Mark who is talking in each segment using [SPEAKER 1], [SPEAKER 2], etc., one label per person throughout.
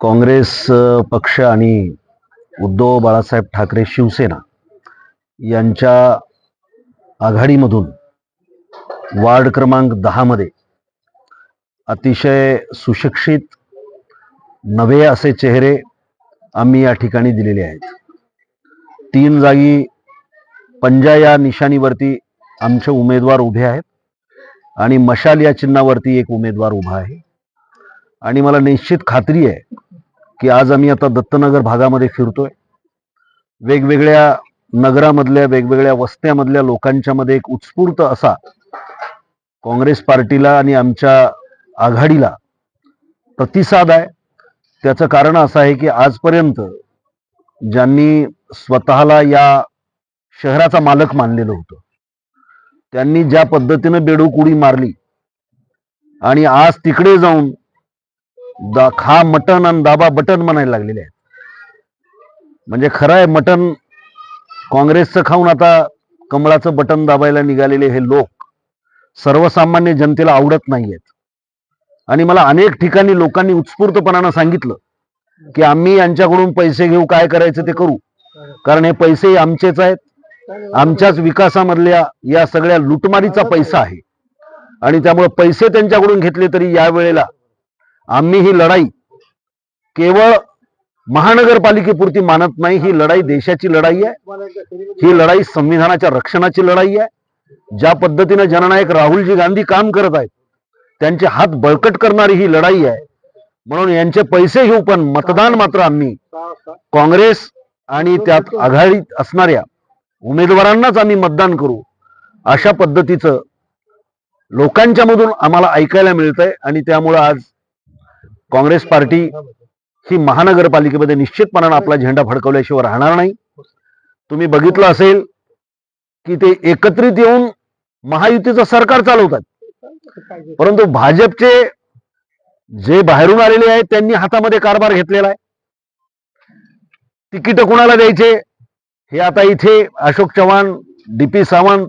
[SPEAKER 1] काँग्रेस पक्ष आणि उद्धव बाळासाहेब ठाकरे शिवसेना यांच्या आघाडीमधून वार्ड क्रमांक दहामध्ये अतिशय सुशिक्षित नवे असे चेहरे आम्ही या ठिकाणी दिलेले आहेत. तीन जागी पंजा या निशाणीवरती आमचे उमेदवार उभे आहेत आणि मशाल या चिन्हावरती एक उमेदवार उभा आहे. आणि मला निश्चित खात्री आहे की आज आम्ही आता दत्तनगर भागामध्ये फिरतोय. वेगवेगळ्या नगरामधल्या वेगवेगळ्या वस्त्यामधल्या लोकांच्या मध्ये एक उत्स्फूर्त असा काँग्रेस पार्टीला आणि आमच्या आघाडीला प्रतिसाद आहे. त्याचं कारण असं आहे की आजपर्यंत ज्यांनी स्वतःला या शहराचा मालक मानलेलं होतं त्यांनी ज्या पद्धतीनं बेडूक उडी मारली आणि आज तिकडे जाऊन दा खा मटन आणि दाबा बटन म्हणायला लागलेले आहेत. म्हणजे खरं आहे मटन काँग्रेसचं खाऊन आता कमळाचं बटन दाबायला निघालेले हे लोक सर्वसामान्य जनतेला आवडत नाहीयेत. आणि मला अनेक ठिकाणी लोकांनी उत्स्फूर्तपणानं सांगितलं की आम्ही यांच्याकडून पैसे घेऊ काय करायचं ते करू. कारण हे पैसे आमचेच आहेत. आमच्याच विकासामधल्या या सगळ्या लुटमारीचा पैसा आहे. आणि त्यामुळे पैसे त्यांच्याकडून घेतले तरी या वेळेला आम्ही ही लढाई केवळ महानगरपालिकेपुरती मानत नाही ही लढाई देशाची लढाई आहे. ही लढाई संविधानाच्या रक्षणाची लढाई आहे. ज्या पद्धतीनं जननायक राहुलजी गांधी काम करत आहेत त्यांचे हात बळकट करणारी ही लढाई आहे. म्हणून यांचे पैसे घेऊ पण मतदान मात्र आम्ही काँग्रेस आणि त्यात आघाडीत असणाऱ्या उमेदवारांनाच आम्ही मतदान करू. अशा पद्धतीचं लोकांच्या मधून आम्हाला ऐकायला मिळतंय आणि त्यामुळं आज काँग्रेस पार्टी ही महानगरपालिकेमध्ये निश्चितपणानं आपला झेंडा फडकवल्याशिवाय राहणार नाही. तुम्ही बघितलं असेल की ते एकत्रित येऊन महायुतीचं सरकार चालवतात. परंतु भाजपचे जे बाहेरून आलेले आहेत त्यांनी हातामध्ये कारभार घेतलेला आहे. तिकीट कुणाला द्यायचे? हे आता इथे अशोक चव्हाण डीपी सावंत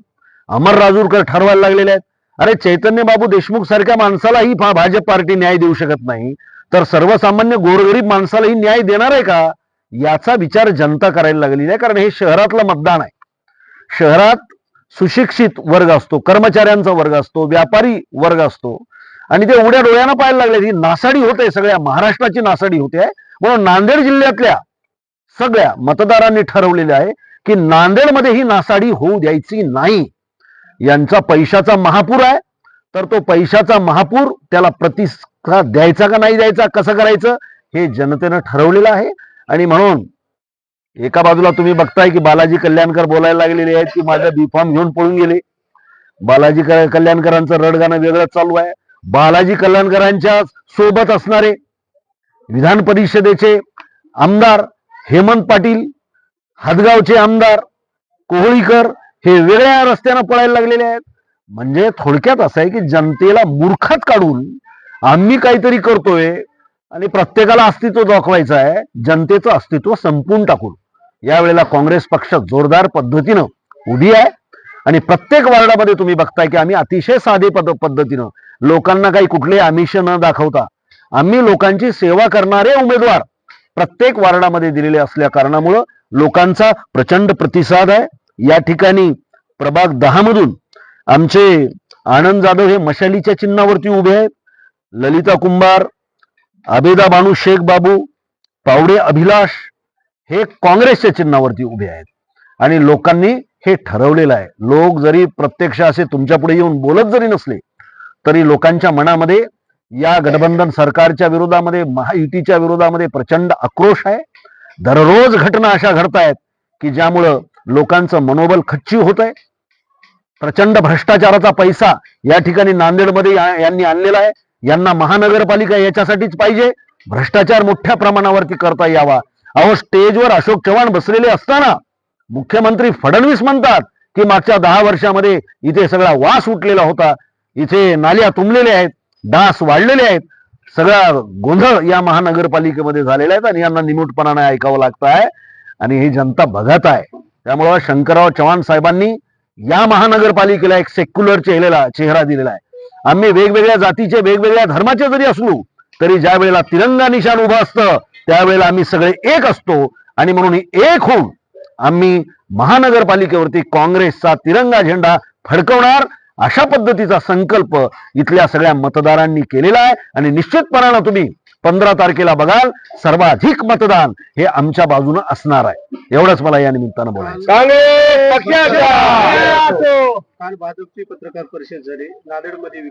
[SPEAKER 1] अमर राजूरकर ठरवायला लागलेले आहेत. अरे चैतन्य बाबू देशमुख सारख्या माणसालाही भाजप पार्टी न्याय देऊ शकत नाही. तर सर्वसामान्य गोरगरीब माणसालाही न्याय देणार आहे का? याचा विचार जनता करायला लागलेली आहे. कारण हे शहरातलं मतदान आहे. शहरात सुशिक्षित वर्ग असतो कर्मचाऱ्यांचा वर्ग असतो व्यापारी वर्ग असतो. आणि ते उड्या डोळ्यानं पाहायला लागले ही नासाडी होते सगळ्या. महाराष्ट्राची नासाडी होते. म्हणून नांदेड जिल्ह्यातल्या सगळ्या मतदारांनी ठरवलेले आहे की नांदेडमध्ये ही नासाडी होऊ द्यायची नाही. यांचा पैशाचा महापूर आहे. तर तो पैशाचा महापूर त्याला प्रतिसाद द्यायचा का नाही द्यायचा कसं करायचं हे जनतेनं ठरवलेलं आहे. आणि म्हणून एका बाजूला तुम्ही बघताय की बालाजी कल्याणकर बोलायला लागलेले आहेत की माझा बीफॉर्म घेऊन पळून गेले. बालाजी कल्याणकरांचं रडगाणं वेगळं चालू आहे. बालाजी कल्याणकरांच्या सोबत असणारे विधान परिषदेचे आमदार हेमंत पाटील हदगावचे आमदार कोहळीकर हे वेगळ्या रस्त्यानं पळायला लागलेले आहेत. म्हणजे थोडक्यात असं आहे की जनतेला मूर्खात काढून आम्ही काहीतरी करतोय आणि प्रत्येकाला अस्तित्व दाखवायचं आहे जनतेचं अस्तित्व संपून टाकून. यावेळेला काँग्रेस पक्ष जोरदार पद्धतीनं उभी आहे आणि प्रत्येक वार्डामध्ये तुम्ही बघताय की आम्ही अतिशय साधे पद पद्धतीनं लोकांना काही कुठले आमिष न दाखवता आम्ही लोकांची सेवा करणारे उमेदवार प्रत्येक वार्डामध्ये दिलेले असल्या कारणामुळं लोकांचा प्रचंड प्रतिसाद आहे. या ठिकाणी प्रभाग दहा मधून आमचे आनंद जाधव हे मशालीच्या चिन्हावरती उभे आहेत. ललिता कुंभार आबेदा बानू शेख बाबू पावडे अभिलाष हे काँग्रेसच्या चिन्हावरती उभे आहेत. आणि लोकांनी हे ठरवलेलं आहे. लोक जरी प्रत्यक्ष असे तुमच्यापुढे येऊन बोलत जरी नसले तरी लोकांच्या मनामध्ये या गठबंधन सरकारच्या विरोधामध्ये महायुतीच्या विरोधामध्ये प्रचंड आक्रोश आहे. दररोज घटना अशा घडतायत की ज्यामुळं लोकांचं मनोबल खच्ची होत आहे प्रचंड भ्रष्टाचाराचा पैसा या ठिकाणी नांदेडमध्ये यांनी आणलेला आहे. यांना महानगरपालिका याच्यासाठीच पाहिजे. भ्रष्टाचार मोठ्या प्रमाणावरती करता यावा. अहो स्टेजवर अशोक चव्हाण बसलेले असताना मुख्यमंत्री फडणवीस म्हणतात की मागच्या दहा वर्षामध्ये इथे सगळा वास उठलेला होता. इथे नाल्या तुंबलेल्या आहेत डास वाढलेले आहेत. सगळा गोंधळ या महानगरपालिकेमध्ये झालेला आहे आणि यांना निमूटपणाने ऐकावं लागत आहे आणि ही जनता बघत आहे. त्यामुळं शंकरराव चव्हाण साहेबांनी या महानगरपालिकेला एक सेक्युलर चेहरेला चेहरा दिलेला आहे. आम्ही वेगवेगळ्या जातीचे वेगवेगळ्या धर्माचे जरी असलो तरी ज्या वेळेला तिरंगा निशाण उभं असतं त्यावेळेला आम्ही सगळे एक असतो. आणि म्हणून एक होऊन आम्ही महानगरपालिकेवरती काँग्रेसचा तिरंगा झेंडा फडकवणार अशा पद्धतीचा संकल्प इथल्या सगळ्या मतदारांनी केलेला आहे. आणि निश्चितपणानं तुम्ही पंधरा तारखेला बघाल सर्वाधिक मतदान हे आमच्या बाजूनं असणार आहे. एवढंच मला या निमित्तानं बोलायचं
[SPEAKER 2] काँग्रेस पक्षाचा
[SPEAKER 3] काल भाजपची पत्रकार परिषद झाली. नांदेडमध्ये